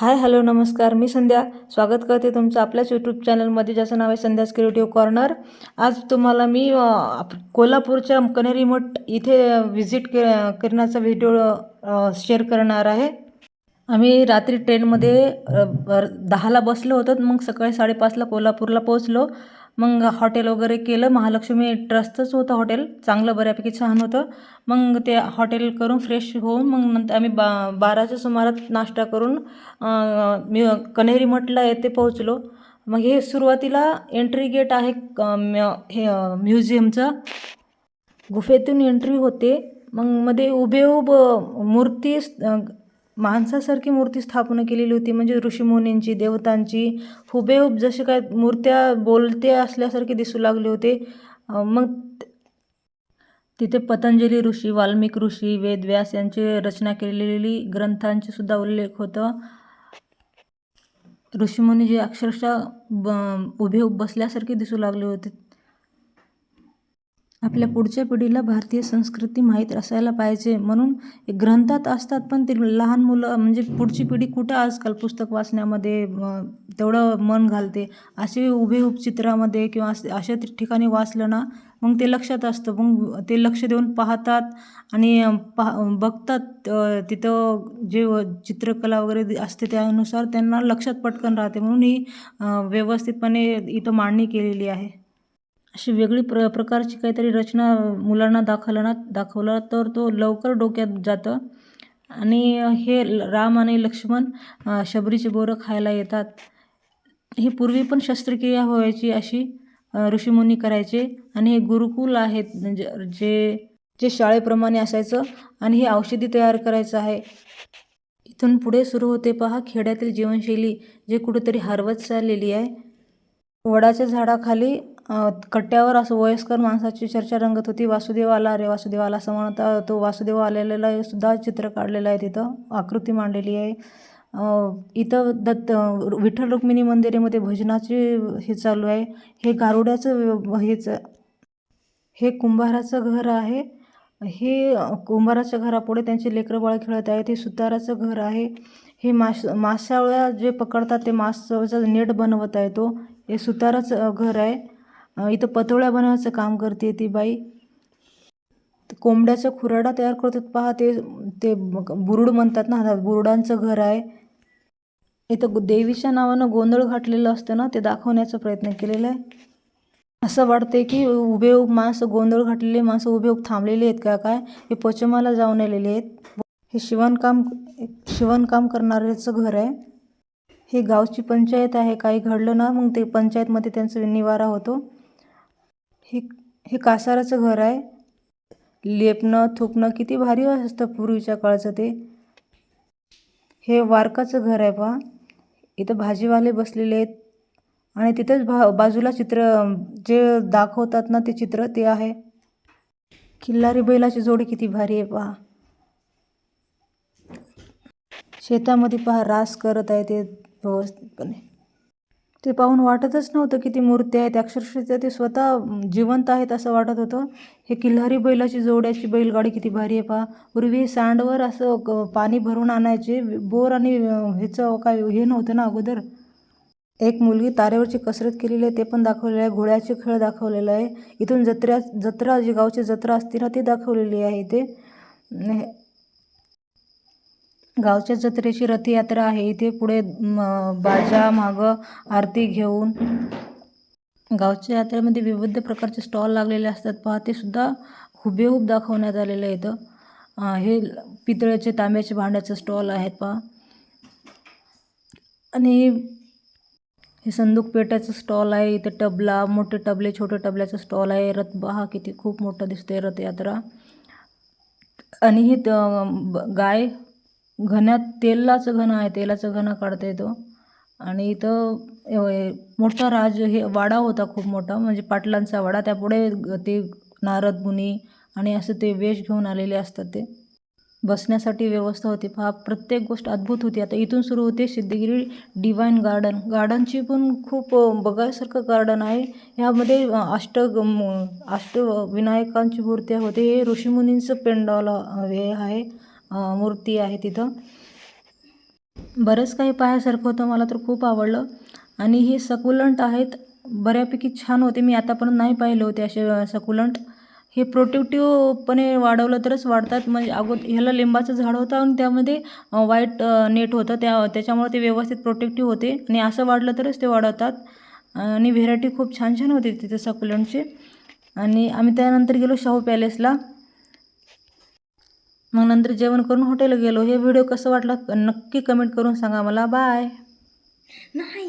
Hi hello नमस्कार. मी संध्या. स्वागत करते तुमचं आपल्याच यूट्यूब चॅनलमध्ये ज्याचं नाव आहे संध्यास क्रिएटिव्ह कॉर्नर आज तुम्हाला मी आप- कोल्हापूरच्या कनेरी मठ इथे व्हिजिट के करण्याचा व्हिडिओ शेअर करणार आहे. आम्ही रात्री ट्रेनमध्ये दहाला बसलो होतो. मग सकाळी साडेपाचला कोल्हापूरला पोहोचलो. मग हॉटेल वगैरे केलं. महालक्ष्मी ट्रस्टच होतं हॉटेल. चांगलं बऱ्यापैकी छान होतं. मग ते हॉटेल करून फ्रेश होऊन मग नंतर आम्ही बा बाराच्या सुमारात नाश्ता करून मी कन्हेरी मठला येथे पोहोचलो. मग हे सुरुवातीला एंट्री गेट आहे हे म्युझियमचं. गुफेतून एंट्री होते. मग मध्ये उभेउभ मूर्ती माणसासारखी मूर्ती स्थापना केलेली होती. म्हणजे ऋषीमुनींची देवतांची हुबेहूब जसे काय मूर्त्या बोलते असल्यासारखे दिसू लागले होते. मग तिथे पतंजली ऋषी वाल्मिक ऋषी वेदव्यास यांची रचना केलेली ग्रंथांचे सुद्धा उल्लेख होतं. ऋषीमुनी जे अक्षरशः ब उभे बसल्यासारखे दिसू लागले होते. आपल्या पुढच्या पिढीला भारतीय संस्कृती माहीत असायला पाहिजे. म्हणून ग्रंथात असतात पण ते लहान मुलं म्हणजे पुढची पिढी कुठं आजकाल पुस्तक वाचण्यामध्ये तेवढं मन घालते? असे उभेउभ चित्रामध्ये किंवा असे अशा ठिकाणी वाचलं ना मग ते लक्षात असतं. मग ते लक्ष देऊन पाहतात आणि पाह बघतात तिथं जे चित्रकला वगैरे असते त्यानुसार त्यांना लक्षात पटकन राहते. म्हणून ही व्यवस्थितपणे इथं मांडणी केलेली आहे. अशी वेगळी प्र प्रकारची काहीतरी रचना मुलांना दाखवलं ना दाखवलं तर तो लवकर डोक्यात जातं. आणि हे ल- राम आणि लक्ष्मण शबरीचे बोरं खायला येतात. ही पूर्वी पण शस्त्रक्रिया व्हायची अशी ऋषीमुनी करायचे. आणि हे गुरुकुल आहेत म्हणजे जे जे शाळेप्रमाणे असायचं. आणि हे औषधी तयार करायचं आहे. इथून पुढे सुरू होते पहा खेड्यातील जीवनशैली जे कुठेतरी हरवत चाललेली आहे. वडाच्या झाडाखाली कट्ट्यावर असं वयस्कर माणसाची चर्चा रंगत होती. वासुदेव आला रे वासुदेव आला असं म्हणता तो वासुदेव आलेला सुद्धा चित्र काढलेलं आहे तिथं. आकृती मांडलेली आहे. इथं दत्त विठ्ठल रुक्मिणी मंदिरामध्ये भजनाचे हे चालू आहे. हे गारुड्याचं हेच हे कुंभाराचं घर आहे. हे कुंभाराच्या घरापुढे त्यांचे लेकरं बाळ खेळत आहेत हे सुताराचं घर आहे. हे माश माशावळ्या जे पकडतात ते माशाचं नेट बनवत आहे तो. हे सुताराचं घर आहे. इथं पतोळ्या बनवायचं काम करते ती बाई. कोंबड्याचा खुराडा तयार करतात पहा ते ते बुरुड म्हणतात ना बुरुडांचं घर आहे. इथं देवीच्या नावानं गोंधळ घातलेलं असतं ना ते दाखवण्याचा प्रयत्न केलेला आहे. असं वाटतंय की उभे उभ माणसं गोंधळ घातलेले माणसं उभे उभ थांबलेले आहेत का काय? हे पचमाला जाऊन आलेले आहेत. हे शिवणकाम शिवणकाम करणाऱ्याचं घर आहे. हे गावची पंचायत आहे. काही घडलं ना मग ते पंचायतमध्ये त्यांचं निवारा होतो. हे हे कासाराचं घर आहे. लेपणं थुपणं किती भारी असतं पूर्वीच्या काळचं ते. हे वारकाचं घर आहे पहा. इथं भाजीवाले बसलेले आहेत. आणि तिथेच भा बाजूला चित्र जे दाखवतात ना ते चित्र ते आहे. खिल्लारी बैलाची जोडी किती भारी आहे पहा. शेतामध्ये पहा रास करत आहे ते व्यवस्थितपणे. ते पाहून वाटतच नव्हतं की ती मूर्ती आहेत अक्षरशः ते स्वतः जिवंत आहेत असं वाटत होतं. हे किल्हारी बैलाची जोड्याची बैलगाडी किती भारी आहे पहा. पूर्वी सांडवर असं पाणी भरून आणायचे. बोर आणि ह्याचं काय हे नव्हतं ना अगोदर. एक मुलगी तारेवरची कसरत केलेली आहे ते पण दाखवलेलं आहे. घोड्याचे खेळ दाखवलेलं आहे. इथून जत्र्या जत्रा जी गावची जत्रा असते ना ती दाखवलेली आहे इथे. गावच्या जत्रेची रथयात्रा आहे. इथे पुढे बाजा मागं आरती घेऊन गावच्या यात्रेमध्ये विविध प्रकारचे स्टॉल लागलेले असतात. पहा ते सुद्धा हुबेहूब दाखवण्यात आलेलं आहे इथं. हे पितळेचे तांब्याचे भांड्याचे स्टॉल आहेत पहा. आणि हे संदूक पेटाचं स्टॉल आहे. इथे टबला मोठे टबले छोटे टबल्याचं स्टॉल आहे. रथ पहा किती खूप मोठं दिसतंय रथयात्रा. आणि हे त- ब- गाय घण्यात तेलाचं घन आहे तेलाचं घन काढता येतो. आणि इथं मोठा राज हे वाडा होता खूप मोठा म्हणजे पाटलांचा वाडा. त्यापुढे ग- ते नारद मुनी आणि असं ते वेश घेऊन आलेले असतात ते. बसण्यासाठी व्यवस्था होती. पहा प्रत्येक गोष्ट अद्भुत होती. आता इथून सुरू होते सिद्धगिरी डिवाईन गार्डन गार्डनची पण खूप बघायसारखं गार्डन आहे. ह्यामध्ये अष्ट म- अष्ट विनायकांची होते हे ऋषीमुनींचं पेंडॉल हे आहे. मूर्ती आहे तिथं. बरंच काही पाहायसारखं होतं मला तर खूप आवडलं. आणि हे सकुलंट आहेत बऱ्यापैकी छान होते. मी आतापर्यंत नाही पाहिले होते असे सकुलंट. हे प्रोटेक्टिव्हपणे वाढवलं तरच वाढतात. म्हणजे अगोदर ह्याला लिंबाचं झाड होतं आणि त्यामध्ये व्हाईट नेट होतं. त्या त्याच्यामुळे ते व्यवस्थित प्रोटेक्टिव्ह होते. आणि असं वाढलं तरच ते वाढवतात. आणि व्हेरायटी खूप छान छान होती तिथे सकुलंटचे. आणि आम्ही त्यानंतर गेलो शाहू पॅलेसला. मग नंतर जेवण करून हॉटेलला गेलो. हे व्हिडिओ कसं वाटलं नक्की कमेंट करून सांगा मला. बाय. नाही